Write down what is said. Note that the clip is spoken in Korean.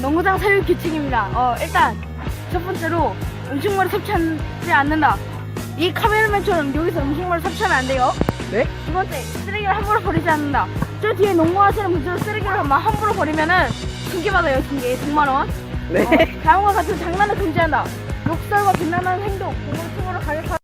농구장 사육 규칙입니다. 어, 일단 첫 번째로 음식물을 섭취하지 않는다. 이 카메라맨처럼 여기서 음식물을 섭취하면 안 돼요. 네? 두 번째, 쓰레기를 함부로 버리지 않는다. 저 뒤에 농구하시는 분들은 쓰레기를 막 함부로 버리면은 징계 받아요, 징계. 100만 원. 네. 어, 다음과 같은 장난을 금지한다. 욕설과 비난하는 행동, 공을 충으로 가격하